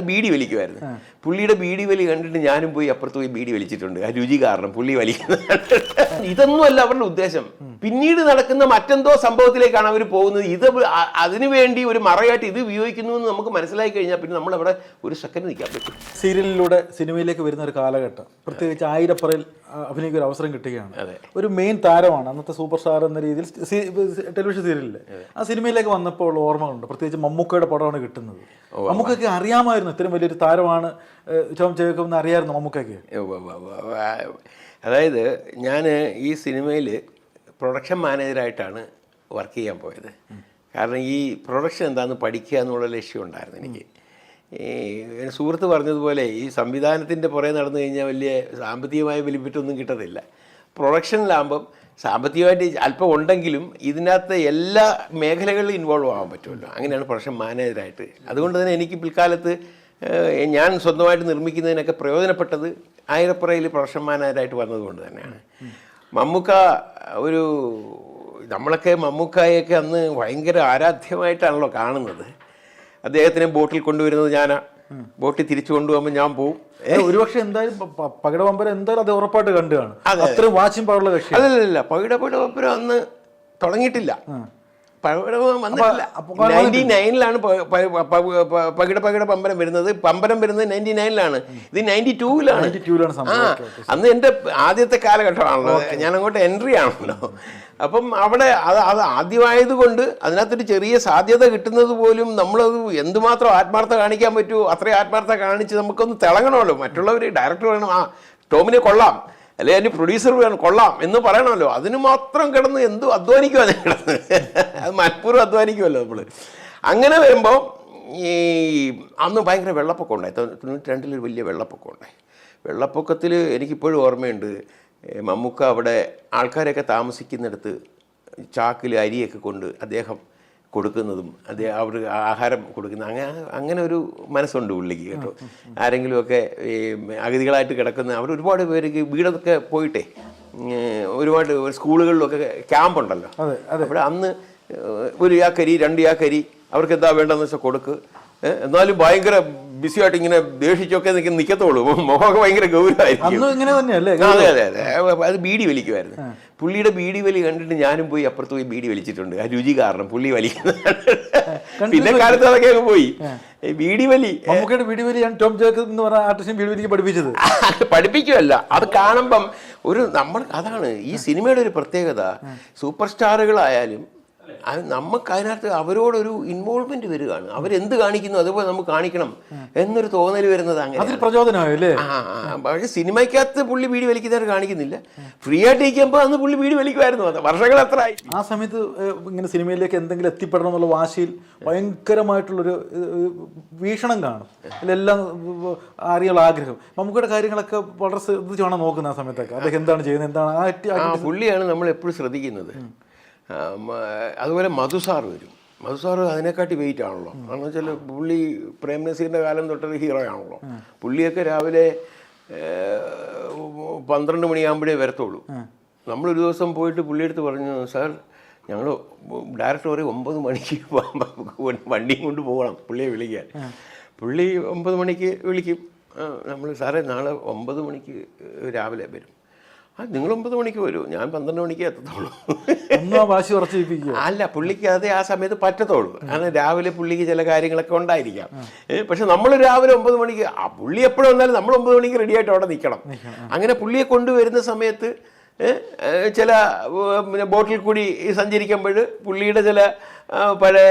അത് ബീഡി വലിക്കുമായിരുന്നു. പുള്ളിയുടെ ബീഡി വലി കണ്ടിട്ട് ഞാനും പോയി അപ്പുറത്ത് പോയി ബീഡി വലിച്ചിട്ടുണ്ട്. ആ രുചി കാരണം പുള്ളി വലിക്കുന്നത്. ഇതൊന്നും അല്ല അവരുടെ ഉദ്ദേശം. പിന്നീട് നടക്കുന്ന മറ്റെന്തോ സംഭവത്തിലേക്കാണ് അവർ പോകുന്നത്. ഇത് അതിനുവേണ്ടി വേണ്ടി ഒരു മറയായിട്ട് ഇത് ഉപയോഗിക്കുന്നു എന്ന് നമുക്ക് മനസ്സിലാക്കി കഴിഞ്ഞാൽ പിന്നെ നമ്മൾ അവിടെ ഒരു സെക്കൻഡ് നിൽക്കാൻ പറ്റും. സീരിയലിലൂടെ സിനിമയിലേക്ക് വരുന്ന ഒരു കാലഘട്ടം. പ്രത്യേകിച്ച് ആയിരപ്പറയിൽ അഭിനയിക്കാൻ ഒരു അവസരം കിട്ടുകയാണ്. ഒരു മെയിൻ താരമാണ് അന്നത്തെ സൂപ്പർ സ്റ്റാർ എന്ന രീതിയിൽ ടെലിവിഷൻ സീരിയലിൽ ആ സിനിമയിലേക്ക് വന്നപ്പോൾ ഉള്ള ഓർമ്മകളുണ്ട്. പ്രത്യേകിച്ച് മമ്മൂക്കയുടെ പടമാണ് കിട്ടുന്നത്. മമ്മൂക്കൊക്കെ അറിയാമായിരുന്നു ഇത്രയും വലിയൊരു താരമാണ് ചോം ടോം ജേക്കബ് എന്ന് അറിയായിരുന്നു മമ്മൂക്കൊക്കെ. അതായത് ഞാൻ ഈ സിനിമയിൽ പ്രൊഡക്ഷൻ മാനേജറായിട്ടാണ് വർക്ക് ചെയ്യാൻ പോയത്. കാരണം ഈ പ്രൊഡക്ഷൻ എന്താണെന്ന് പഠിക്കുക എന്നുള്ള ലക്ഷ്യം ഉണ്ടായിരുന്നു എനിക്ക്. ഈ സുഹൃത്ത് പറഞ്ഞതുപോലെ ഈ സംവിധാനത്തിന്റെ പുറകെ നടന്നു കഴിഞ്ഞാൽ വലിയ സാമ്പത്തികമായ ബെനിഫിറ്റൊന്നും കിട്ടത്തില്ല. പ്രൊഡക്ഷനിലാകുമ്പം സാമ്പത്തികമായിട്ട് അല്പം ഉണ്ടെങ്കിലും ഇതിനകത്ത് എല്ലാ മേഖലകളിലും ഇൻവോൾവ് ആകാൻ പറ്റുമല്ലോ. അങ്ങനെയാണ് പ്രൊഡക്ഷൻ മാനേജറായിട്ട് അതുകൊണ്ട് തന്നെ എനിക്ക് പിൽക്കാലത്ത് ഞാൻ സ്വന്തമായിട്ട് നിർമ്മിക്കുന്നതിനൊക്കെ പ്രയോജനപ്പെട്ടത് ആയിരപ്പുറയിൽ പ്രൊഡക്ഷൻ മാനേജറായിട്ട് വന്നതുകൊണ്ട് തന്നെയാണ്. മമ്മൂക്ക ഒരു നമ്മളൊക്കെ മമ്മൂക്കായൊക്കെ അന്ന് ഭയങ്കര ആരാധ്യമായിട്ടാണല്ലോ കാണുന്നത്. അദ്ദേഹത്തിനെ ബോട്ടിൽ കൊണ്ടുവരുന്നത് ഞാനാ. ബോട്ടിൽ തിരിച്ചു കൊണ്ടുപോകുമ്പോൾ ഞാൻ പോകും ഒരുപക്ഷെ എന്തായാലും പകിട പ- എന്തായാലും അത് ഉറപ്പായിട്ട് കണ്ടുകാണ് അതെ. അത്രയും വാച്ചും പവറുള്ള കക്ഷി അല്ലല്ല പകിട പടവപ്പുരം അന്ന് തുടങ്ങിയിട്ടില്ല. നയന്റി നയനിലാണ് പകിട പകിട പമ്പരം വരുന്നത്. പമ്പരം വരുന്നത് നയന്റി നയനിലാണ് ഇത് നയന്റി ടൂവിലാണ് ആ അന്ന് എന്റെ ആദ്യത്തെ കാലഘട്ടമാണല്ലോ. ഞാൻ അങ്ങോട്ട് എൻട്രി ആണല്ലോ. അപ്പം അവിടെ അത് അത് ആദ്യമായതുകൊണ്ട് അതിനകത്തൊരു ചെറിയ സാധ്യത കിട്ടുന്നത് പോലും നമ്മളത് എന്തുമാത്രം ആത്മാർത്ഥ കാണിക്കാൻ പറ്റുമോ അത്രയും ആത്മാർത്ഥ കാണിച്ച് നമുക്കൊന്ന് തിളങ്ങണമല്ലോ. മറ്റുള്ളവർ ഡയറക്ടർ വേണം. ആ ടോമിനെ കൊള്ളാം. അല്ലെ അതിന് പ്രൊഡ്യൂസർ വേണം. കൊള്ളാം എന്ന് പറയണമല്ലോ. അതിന് മാത്രം കിടന്ന് എന്തു അധ്വാനിക്കുവാൻ കിടന്ന്. അധ്വാനിക്കുമല്ലോ നമ്മൾ അങ്ങനെ വരുമ്പോൾ ഈ അന്ന് ഭയങ്കര വെള്ളപ്പൊക്കം ഉണ്ടായി. തൊണ്ണൂറ്റി രണ്ടിലൊരു വലിയ വെള്ളപ്പൊക്കം ഉണ്ടായി. വെള്ളപ്പൊക്കത്തിൽ എനിക്കിപ്പോഴും ഓർമ്മയുണ്ട് മമ്മൂക്ക അവിടെ ആൾക്കാരൊക്കെ താമസിക്കുന്നിടത്ത് ചാക്കിൽ അരിയൊക്കെ കൊണ്ട് അദ്ദേഹം കൊടുക്കുന്നതും അദ്ദേഹം അവർ ആഹാരം കൊടുക്കുന്ന അങ്ങനെ അങ്ങനെ ഒരു മനസ്സുണ്ട് ഉള്ളിക്ക് കേട്ടോ. ആരെങ്കിലുമൊക്കെ ഈ അഗതികളായിട്ട് കിടക്കുന്ന അവർ ഒരുപാട് പേർക്ക് വീടൊക്കെ പോയിട്ടേ ഒരുപാട് സ്കൂളുകളിലൊക്കെ ക്യാമ്പുണ്ടല്ലോ. അപ്പോൾ അന്ന് ഒരു യാക്കരി രണ്ട് യാക്കരി അവർക്ക് എന്താ വേണ്ടതെന്ന് വെച്ചാൽ കൊടുക്ക്. എന്നാലും ഭയങ്കര ബിസി ആയിട്ട് ഇങ്ങനെ ദേഷിച്ചൊക്കെ നിൽക്കുന്ന നിൽക്കത്തുള്ളൂ മുഖമൊക്കെ ഭയങ്കര ഗൗരവമായിരിക്കും അതെ അതെ അതെ. അത് ബീഡി വലിക്കുമായിരുന്നു പുള്ളിയുടെ ബീഡി വലി കണ്ടിട്ട് ഞാനും പോയി അപ്പുറത്ത് പോയി ബീഡി വലിച്ചിട്ടുണ്ട്. ആ രുചി കാരണം പുള്ളി വലിക്കുന്നത് പിന്നെ കാലത്ത് അതൊക്കെ പോയി. ബീഡി വലി മമ്മൂക്കയുടെ വലി ഞാൻ ടോം ജോക്ക് എന്ന് പറഞ്ഞ ആർട്ടിസ്റ്റും ബീഡി വലിക്ക് പഠിപ്പിച്ചത്. പഠിപ്പിക്കുമല്ല അത് കാണുമ്പം ഒരു നമ്മൾ അതാണ് ഈ സിനിമയുടെ ഒരു പ്രത്യേകത. സൂപ്പർ സ്റ്റാറുകളായാലും അത് നമുക്ക് അതിനകത്ത് അവരോടൊരു ഇൻവോൾവ്മെന്റ് വരികയാണ് അവരെന്ത് കാണിക്കുന്നു അതുപോലെ നമുക്ക് കാണിക്കണം എന്നൊരു തോന്നൽ വരുന്നത് അങ്ങനെ പ്രചോദനമായല്ലേ പക്ഷെ സിനിമയ്ക്കകത്ത് പുള്ളി വീടി വലിക്കുന്നവർ കാണിക്കുന്നില്ല. ഫ്രീ ആയിട്ട് ഇരിക്കുമ്പോൾ അന്ന് പുള്ളി വീട് വലിക്കുമായിരുന്നു. അത് വർഷങ്ങൾ എത്ര ആയി ആ സമയത്ത് ഇങ്ങനെ സിനിമയിലേക്ക് എന്തെങ്കിലും എത്തിപ്പെടണം എന്നുള്ള വാശിയിൽ ഭയങ്കരമായിട്ടുള്ളൊരു വീക്ഷണം കാണും. അതിലെല്ലാം അറിയുള്ള ആഗ്രഹം. മമ്മൂക്കയുടെ കാര്യങ്ങളൊക്കെ വളരെ ശ്രദ്ധിച്ചു വേണം നോക്കുന്നത് ആ സമയത്തൊക്കെ. അദ്ദേഹം എന്താണ് ചെയ്യുന്നത്? എന്താണ് ആ പുള്ളിയാണ് നമ്മൾ എപ്പോഴും ശ്രദ്ധിക്കുന്നത്. അതുപോലെ മധുസാർ വരും. മധുസാർ അതിനെക്കാട്ടി വെയിറ്റ് ആണല്ലോ. കാരണം വെച്ചാൽ പുള്ളി പ്രേം നസീറിന്റെ കാലം തൊട്ടൊരു ഹീറോ ആണല്ലോ. പുള്ളിയൊക്കെ രാവിലെ പന്ത്രണ്ട് മണിയാകുമ്പോഴേ വരത്തുള്ളൂ. നമ്മളൊരു ദിവസം പോയിട്ട് പുള്ളിയെടുത്ത് പറഞ്ഞു സാർ ഞങ്ങൾ ഡയറക്ടർ പറയും ഒമ്പത് മണിക്ക് വണ്ടിയും കൊണ്ട് പോകണം പുള്ളിയെ വിളിക്കാൻ. പുള്ളി ഒമ്പത് മണിക്ക് വിളിക്കും. നമ്മൾ സാറേ നാളെ ഒമ്പത് മണിക്ക് രാവിലെ വരും. ആ നിങ്ങൾ ഒമ്പത് മണിക്ക് വരൂ. ഞാൻ പന്ത്രണ്ട് മണിക്ക് എത്തത്തുള്ളൂ. വാശി അല്ല പുള്ളിക്ക് അത് ആ സമയത്ത് പറ്റത്തുള്ളൂ. കാരണം രാവിലെ പുള്ളിക്ക് ചില കാര്യങ്ങളൊക്കെ ഉണ്ടായിരിക്കാം. പക്ഷെ നമ്മൾ രാവിലെ ഒമ്പത് മണിക്ക് ആ പുള്ളി എപ്പോഴും വന്നാലും നമ്മൾ ഒമ്പത് മണിക്ക് റെഡി ആയിട്ട് അവിടെ നിൽക്കണം അങ്ങനെ പുള്ളിയെ കൊണ്ടുവരുന്ന സമയത്ത് ചില പിന്നെ ബോട്ടിൽ കൂടി സഞ്ചരിക്കുമ്പോൾ പുള്ളിയുടെ ചില പഴയ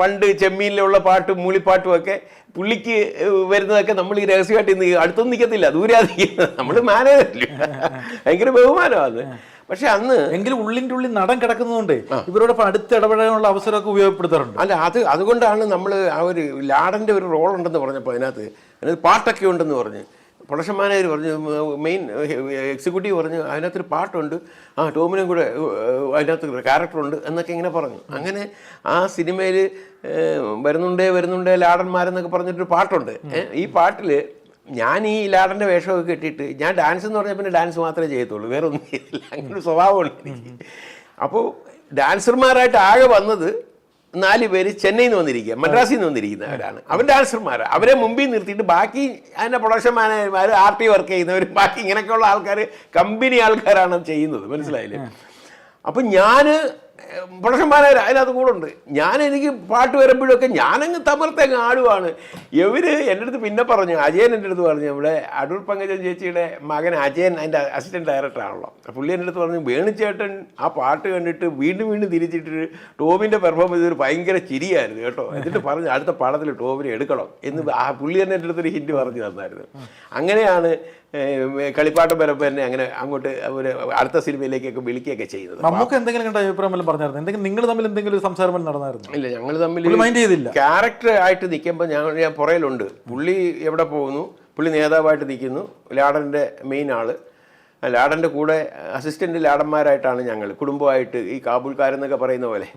പണ്ട് ചെമ്മീനിലുള്ള പാട്ടും മൂളിപ്പാട്ടുമൊക്കെ പുള്ളിക്ക് വരുന്നതൊക്കെ നമ്മൾ ഈ രഹസ്യമായിട്ട് ഇന്ന് അടുത്തൊന്നും നിൽക്കത്തില്ല ദൂരെ നമ്മൾ മാനേജറില്ല ഭയങ്കര ബഹുമാനമാണ് പക്ഷെ അന്ന് എങ്കിലും ഉള്ളിന്റെ ഉള്ളിൽ നടൻ കിടക്കുന്നതുകൊണ്ട് ഇവരോടൊപ്പം അടുത്ത് ഇടപെടാനുള്ള അവസരമൊക്കെ ഉപയോഗപ്പെടുത്താറുണ്ട്. അല്ല അത് അതുകൊണ്ടാണ് നമ്മൾ ആ ഒരു ലാടന്റെ ഒരു റോൾ ഉണ്ടെന്ന് പറഞ്ഞപ്പോൾ അതിനകത്ത് അതിനകത്ത് പാട്ടൊക്കെ ഉണ്ടെന്ന് പറഞ്ഞ്. പ്രൊഡക്ഷൻ മാനേജർ പറഞ്ഞു മെയിൻ എക്സിക്യൂട്ടീവ് പറഞ്ഞു അതിനകത്തൊരു പാട്ടുണ്ട്. ആ ടോമിനും കൂടെ അതിനകത്ത് ക്യാരക്ടറുണ്ട് എന്നൊക്കെ ഇങ്ങനെ പറഞ്ഞു. അങ്ങനെ ആ സിനിമയിൽ വരുന്നുണ്ടേ വരുന്നുണ്ടേ ലാടന്മാരെന്നൊക്കെ പറഞ്ഞിട്ടൊരു പാട്ടുണ്ട്. ഈ പാട്ടിൽ ഞാൻ ഈ ലാടന്റെ വേഷമൊക്കെ കെട്ടിയിട്ട് ഞാൻ ഡാൻസ് എന്ന് പറഞ്ഞാൽ പിന്നെ ഡാൻസ് മാത്രമേ ചെയ്യത്തുള്ളൂ. വേറെ ഒന്നും ചെയ്തില്ല അങ്ങനെ ഒരു സ്വഭാവമുണ്ട് അപ്പോൾ ഡാൻസർമാരായിട്ട് ആകെ വന്നത് നാല് പേര് ചെന്നൈയിൽ നിന്ന് വന്നിരിക്കുക മദ്രാസിൽ നിന്ന് വന്നിരിക്കുന്നവരാണ് അവർ ഡാൻസർമാർ അവരെ മുമ്പിൽ നിർത്തിയിട്ട് ബാക്കി അതിന്റെ പ്രൊഡക്ഷൻ മാനേജർമാർ ആർ ടി വർക്ക് ചെയ്യുന്നവർ ബാക്കി ഇങ്ങനെയൊക്കെയുള്ള ആൾക്കാർ കമ്പനി ആൾക്കാരാണ് ചെയ്യുന്നത്. മനസ്സിലായില്ലേ? അപ്പം ഞാൻ പ്രൊഡക്ഷൻ മാനേജർ അതിനകത്ത് കൂടെ ഉണ്ട് ഞാൻ എനിക്ക് പാട്ട് വരുമ്പോഴൊക്കെ ഞാനങ്ങ് തമർത്തങ്ങ് ആടുവാണ്. ഇവർ എന്റെ അടുത്ത് പിന്നെ പറഞ്ഞു അജയൻ എന്റെ അടുത്ത് പറഞ്ഞു നമ്മുടെ അടൂർ പങ്കജൻ ചേച്ചിയുടെ മകൻ അജയൻ അതിന്റെ അസിസ്റ്റന്റ് ഡയറക്ടറാണല്ലോ പുള്ളി എന്റെ അടുത്ത് പറഞ്ഞു വേണുചേട്ടൻ ആ പാട്ട് കണ്ടിട്ട് വീണ്ടും വീണ്ടും തിരിച്ചിട്ട് ടോമിന്റെ പെർഫോമൻസ് ഒരു ഭയങ്കര ചിരിയായിരുന്നു കേട്ടോ. എന്നിട്ട് പറഞ്ഞു അടുത്ത പാടത്തിൽ ടോമിനെ എടുക്കണം എന്ന് ആ പുള്ളി തന്നെ എന്റെ അടുത്തൊരു ഹിൻഡ് പറഞ്ഞു തന്നായിരുന്നു. അങ്ങനെയാണ് കളിപ്പാട്ടം വരെ തന്നെ അങ്ങനെ അങ്ങോട്ട് ഒരു അടുത്ത സിനിമയിലേക്കൊക്കെ വിളിക്കുകയൊക്കെ ചെയ്യുന്നത് നമുക്ക് എന്തെങ്കിലും കണ്ട അഭിപ്രായം വല്ലതും പറഞ്ഞായിരുന്നു? എന്തെങ്കിലും നിങ്ങൾ തമ്മിൽ എന്തെങ്കിലും ഒരു സംസാരം വല്ലതും നടന്നായിരുന്നു? ഇല്ല ഞങ്ങൾ തമ്മിൽ മൈൻഡ് ചെയ്തില്ല. ക്യാരക്ടർ ആയിട്ട് നിൽക്കുമ്പോൾ ഞാൻ ഞാൻ പുറയിലുണ്ട് പുള്ളി എവിടെ പോകുന്നു? പുള്ളി നേതാവായിട്ട് നിൽക്കുന്നു. ലാഡന്റെ മെയിൻ ആൾ. ലാഡന്റെ കൂടെ അസിസ്റ്റന്റ് ലാഡന്മാരായിട്ടാണ് ഞങ്ങൾ. കുടുംബമായിട്ട് ഈ കാബൂൾക്കാരെന്നൊക്കെ പറയുന്ന പോലെ.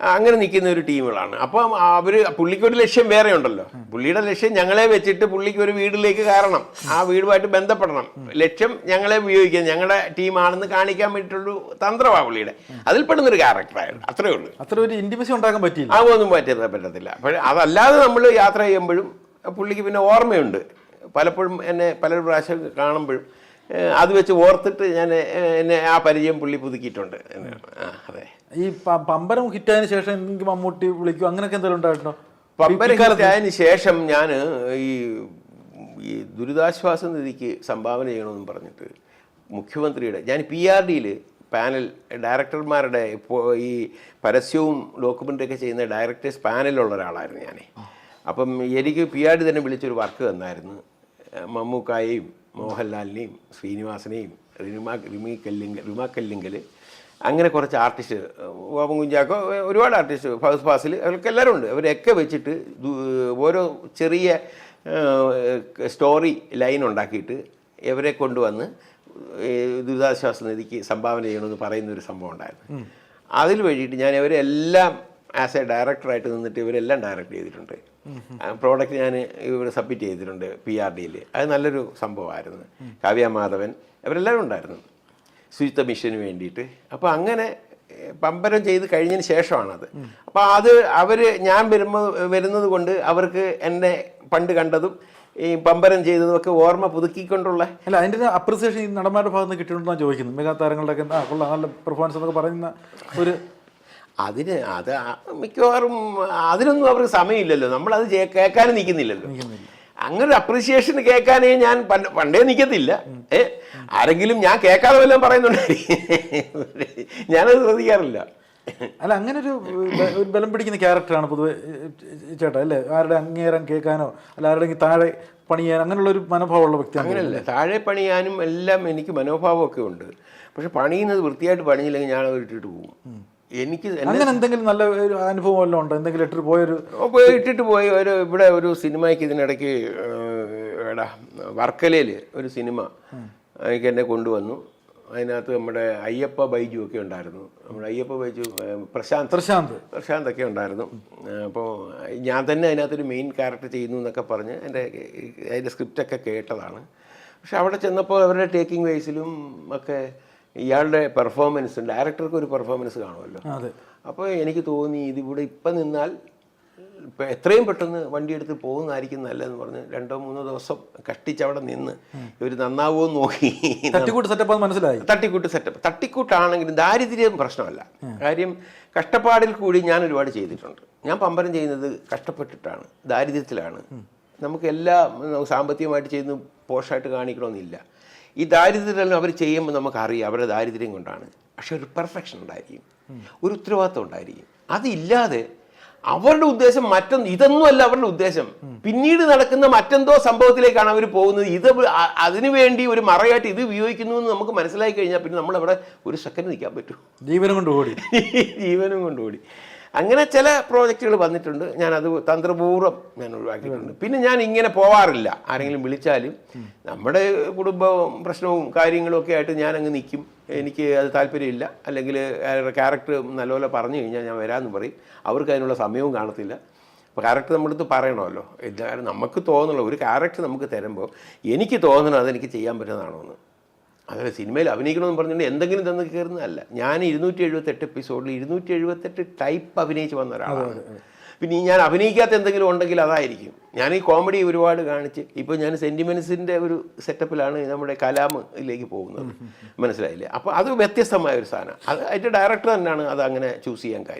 അങ്ങനെ നിൽക്കുന്ന ഒരു ടീമുകളാണ്. അപ്പം അവർ പുള്ളിക്ക് ഒരു ലക്ഷ്യം വേറെ ഉണ്ടല്ലോ. പുള്ളിയുടെ ലക്ഷ്യം ഞങ്ങളെ വെച്ചിട്ട് പുള്ളിക്ക് ഒരു വീട്ടിലേക്ക് കയറണം. ആ വീടുമായിട്ട് ബന്ധപ്പെടണം. ലക്ഷ്യം ഞങ്ങളെ ഉപയോഗിക്കാൻ ഞങ്ങളുടെ ടീമാണെന്ന് കാണിക്കാൻ വേണ്ടിയിട്ടുള്ളൊരു തന്ത്രമാണ് പുള്ളിയുടെ. അതിൽ പെടുന്നൊരു ക്യാരക്ടറായിരുന്നു അത്രേ ഉള്ളൂ. അത്ര ഒരു ഇന്റിമസി ഉണ്ടാക്കാൻ പറ്റില്ല ആ ഒന്നും പറ്റാൻ പറ്റത്തില്ല. അപ്പോൾ അതല്ലാതെ നമ്മൾ യാത്ര ചെയ്യുമ്പോഴും പുള്ളിക്ക് പിന്നെ ഓർമ്മയുണ്ട്. പലപ്പോഴും എന്നെ പല പ്രാവശ്യം കാണുമ്പോഴും അത് വെച്ച് ഓർത്തിട്ട് ഞാൻ എന്നെ ആ പരിചയം പുള്ളി പുതുക്കിയിട്ടുണ്ട് അതെ. ഈ പമ്പരം ഹിറ്റായതിനു ശേഷം എനിക്ക് മമ്മൂട്ടി വിളിക്കും. അങ്ങനെയൊക്കെ എന്തെങ്കിലും ഉണ്ടായിട്ടുണ്ടോ? പമ്പരം ഹിറ്റായതിന് ശേഷം ഞാൻ ഈ ഈ ദുരിതാശ്വാസ നിധിക്ക് സംഭാവന ചെയ്യണമെന്ന് പറഞ്ഞിട്ട് മുഖ്യമന്ത്രിയുടെ ഞാൻ പി ആർ ഡിയിൽ പാനൽ ഡയറക്ടർമാരുടെ ഇപ്പോൾ ഈ പരസ്യവും ഡോക്യുമെന്ററി ഒക്കെ ചെയ്യുന്ന ഡയറക്ടേഴ്സ് പാനലിലുള്ള ഒരാളായിരുന്നു ഞാൻ അപ്പം എനിക്ക് പി ആർ ഡി തന്നെ വിളിച്ചൊരു വർക്ക് തന്നായിരുന്നു മമ്മൂക്കായെയും മോഹൻലാലിനെയും ശ്രീനിവാസനെയും റിമ റിമി കല്ലിങ്കൽ റിമ കല്ലിങ്കൽ അങ്ങനെ കുറച്ച് ആർട്ടിസ്റ്റ് ഗോപം കുഞ്ചാക്കോ ഒരുപാട് ആർട്ടിസ്റ്റ് ഫൗസ് ഫാസിൽ അവർക്ക് എല്ലാവരും ഉണ്ട് അവരൊക്കെ വെച്ചിട്ട് ഓരോ ചെറിയ സ്റ്റോറി ലൈൻ ഉണ്ടാക്കിയിട്ട് ഇവരെ കൊണ്ടുവന്ന് ദുരിതാശ്വാസ നിധിക്ക് സംഭാവന ചെയ്യണമെന്ന് പറയുന്ന ഒരു സംഭവം ഉണ്ടായിരുന്നു. അതിൽ വഴിയിട്ട് ഞാൻ ഇവരെല്ലാം ആസ് എ ഡയറക്ടറായിട്ട് നിന്നിട്ട് ഇവരെല്ലാം ഡയറക്റ്റ് ചെയ്തിട്ടുണ്ട്. പ്രോഡക്റ്റ് ഞാൻ ഇവർ സബ്മിറ്റ് ചെയ്തിട്ടുണ്ട് പി ആർ ഡിയിൽ അത് നല്ലൊരു സംഭവമായിരുന്നു. കാവ്യ മാധവൻ അവരെല്ലാവരും ഉണ്ടായിരുന്നു. ശുചിത്വ മിഷന് വേണ്ടിയിട്ട്. അപ്പോൾ അങ്ങനെ പമ്പരം ചെയ്ത് കഴിഞ്ഞതിന് ശേഷമാണത്. അപ്പോൾ അത് അവർ ഞാൻ വരുമ്പോൾ വരുന്നത് കൊണ്ട് അവർക്ക് എന്നെ പണ്ട് കണ്ടതും ഈ പമ്പരം ചെയ്തതും ഒക്കെ ഓർമ്മ പുതുക്കിക്കൊണ്ടുള്ള അല്ല അതിന്റെ അപ്രിസിയേഷൻ ഈ നടന്മാരുടെ ഭാഗത്ത് നിന്ന് കിട്ടിയിട്ടുണ്ടെന്നാണ് ചോദിക്കുന്നത്. മെഗാ താരങ്ങളുടെ ഒക്കെ ആ കൊള്ളാം നല്ല പെർഫോമൻസ് എന്നൊക്കെ പറയുന്ന ഒരു അതിന് അത് മിക്കവാറും അതിനൊന്നും അവർക്ക് സമയമില്ലല്ലോ. നമ്മളത് അത് കേൾക്കാനും നിൽക്കുന്നില്ലല്ലോ. അങ്ങനെ ഒരു അപ്രിസിയേഷൻ കേൾക്കാനേ ഞാൻ പണ്ട് പണ്ടേ നിൽക്കത്തില്ല. ഏ? ആരെങ്കിലും ഞാൻ കേൾക്കാതെ വല്ലതും പറയുന്നുണ്ട് ഞാനത് ശ്രദ്ധിക്കാറില്ല. അല്ല അങ്ങനെ ഒരു ഒരു ബലം പിടിക്കുന്ന ക്യാരക്ടറാണ് പൊതുവെ ചേട്ടാ അല്ലേ? ആരുടെ അങ്ങേരം കേൾക്കാനോ അല്ല ആരുടെ താഴെ പണിയാൻ അങ്ങനെയുള്ള ഒരു മനോഭാവമുള്ള വ്യക്തിയാണ്. അങ്ങനെയല്ല. താഴെ പണിയാനും എല്ലാം എനിക്ക് മനോഭാവമൊക്കെ ഉണ്ട്. പക്ഷെ പണിയുന്നത് വൃത്തിയായിട്ട് പണിഞ്ഞില്ലെങ്കിൽ ഞാൻ അത് ഇട്ടിട്ട് പോകും. എനിക്ക് അങ്ങനെ എന്തെങ്കിലും നല്ല ഒരു അനുഭവം വല്ലതും ഉണ്ടോ? എന്തെങ്കിലും ഇട്ടിട്ട് പോയൊരു ഇട്ടിട്ട് പോയി. ഒരു ഇവിടെ ഒരു സിനിമയ്ക്ക് ഇതിനിടയ്ക്ക് എടാ വർക്കലയിൽ ഒരു സിനിമ എനിക്ക് എന്നെ കൊണ്ടുവന്നു. അതിനകത്ത് നമ്മുടെ അയ്യപ്പ ബൈജു ഒക്കെ ഉണ്ടായിരുന്നു. നമ്മുടെ അയ്യപ്പ ബൈജു പ്രശാന്ത്. പ്രശാന്ത്. പ്രശാന്ത് ഒക്കെ ഉണ്ടായിരുന്നു. അപ്പോൾ ഞാൻ തന്നെ അതിനകത്തൊരു മെയിൻ ക്യാരക്ടർ ചെയ്യുന്നു എന്നൊക്കെ പറഞ്ഞ് എന്റെ അതിന്റെ സ്ക്രിപ്റ്റൊക്കെ കേട്ടതാണ്. പക്ഷെ അവിടെ ചെന്നപ്പോൾ അവരുടെ ടേക്കിംഗ് വൈസിലും ഒക്കെ ഇയാളുടെ പെർഫോമൻസ് ഡയറക്ടർക്ക് ഒരു പെർഫോമൻസ് കാണുമല്ലോ. അപ്പോൾ എനിക്ക് തോന്നി ഇതിവിടെ ഇപ്പം നിന്നാൽ ഇപ്പം എത്രയും പെട്ടെന്ന് വണ്ടി എടുത്ത് പോകുന്നതായിരിക്കും നല്ലതെന്ന് പറഞ്ഞ് രണ്ടോ മൂന്നോ ദിവസം കഷ്ടിച്ച് അവിടെ നിന്ന് ഇവർ നന്നാവോ നോക്കി തട്ടിക്കൂട്ട് സെറ്റപ്പ് മനസ്സിലായി? തട്ടിക്കൂട്ട് സെറ്റപ്പ് തട്ടിക്കൂട്ടാണെങ്കിലും ദാരിദ്ര്യം പ്രശ്നമല്ല. കാര്യം കഷ്ടപ്പാടിൽ കൂടി ഞാൻ ഒരുപാട് ചെയ്തിട്ടുണ്ട്. ഞാൻ പമ്പരം ചെയ്യുന്നത് കഷ്ടപ്പെട്ടിട്ടാണ് ദാരിദ്ര്യത്തിലാണ്. നമുക്ക് എല്ലാം സാമ്പത്തികമായിട്ട് ചെയ്യുന്ന പോഷായിട്ട് കാണിക്കണമെന്നില്ല. ഈ ദാരിദ്ര്യം അവർ ചെയ്യുമ്പോൾ നമുക്കറിയാം അവരുടെ ദാരിദ്ര്യം കൊണ്ടാണ്. പക്ഷെ ഒരു പെർഫെക്ഷൻ ഉണ്ടായിരിക്കും. ഒരു ഉത്തരവാദിത്വം ഉണ്ടായിരിക്കും. അതില്ലാതെ അവരുടെ ഉദ്ദേശം മറ്റൊന്ന് ഇതൊന്നും അല്ല അവരുടെ ഉദ്ദേശം. പിന്നീട് നടക്കുന്ന മറ്റെന്തോ സംഭവത്തിലേക്കാണ് അവർ പോകുന്നത്. ഇത് അതിനുവേണ്ടി ഒരു മറയായിട്ട് ഇത് ഉപയോഗിക്കുന്നു എന്ന് നമുക്ക് മനസ്സിലാക്കി കഴിഞ്ഞാൽ പിന്നെ നമ്മൾ അവിടെ ഒരു സെക്കൻഡ് നിൽക്കാൻ പറ്റും. ജീവനും കൊണ്ട് ഓടി. ജീവനും കൊണ്ടുകൂടി അങ്ങനെ ചില പ്രോജക്റ്റുകൾ വന്നിട്ടുണ്ട്. ഞാൻ അത് തന്ത്രപൂർവം ഞാൻ ഒഴിവാക്കിയിട്ടുണ്ട്. പിന്നെ ഞാൻ ഇങ്ങനെ പോവാറില്ല. ആരെങ്കിലും വിളിച്ചാലും നമ്മുടെ കുടുംബവും പ്രശ്നവും കാര്യങ്ങളും ഒക്കെ ആയിട്ട് ഞാൻ അങ്ങ് നിൽക്കും എനിക്ക് അത് താല്പര്യമില്ല. അല്ലെങ്കിൽ ക്യാരക്ടർ നല്ലപോലെ പറഞ്ഞു കഴിഞ്ഞാൽ ഞാൻ വരാമെന്ന് പറയും. അവർക്ക് അതിനുള്ള സമയവും കാണത്തില്ല. അപ്പോൾ ക്യാരക്ടർ നമ്മളടുത്ത് പറയണമല്ലോ. എന്തായാലും നമുക്ക് തോന്നുന്നുള്ള ഒരു ക്യാരക്ടർ നമുക്ക് തരുമ്പോൾ എനിക്ക് തോന്നണം അതെനിക്ക് ചെയ്യാൻ പറ്റുന്നതാണോ എന്ന് അതല്ല സിനിമയിൽ അഭിനയിക്കണമെന്ന് പറഞ്ഞിട്ടുണ്ടെങ്കിൽ എന്തെങ്കിലും തന്നെ കയറുന്നതല്ല. ഞാൻ ഇരുന്നൂറ്റി എഴുപത്തെട്ട് എപ്പിസോഡിൽ ഇരുന്നൂറ്റി എഴുപത്തെട്ട് ടൈപ്പ് അഭിനയിച്ച് വന്ന ഒരാളാണ്. പിന്നെ ഈ ഞാൻ അഭിനയിക്കാത്ത എന്തെങ്കിലും ഉണ്ടെങ്കിൽ അതായിരിക്കും. ഞാൻ ഈ കോമഡി ഒരുപാട് കാണിച്ച് ഇപ്പോൾ ഞാൻ സെന്റിമെൻസിന്റെ ഒരു സെറ്റപ്പിലാണ് നമ്മുടെ കലാമിലേക്ക് പോകുന്നത്. മനസ്സിലായില്ലേ? അപ്പോൾ അത് വ്യത്യസ്തമായ ഒരു സാധനം. അത് അതിന്റെ ഡയറക്ടർ തന്നെയാണ് അത് അങ്ങനെ ചൂസ് ചെയ്യാൻ കാര്യം.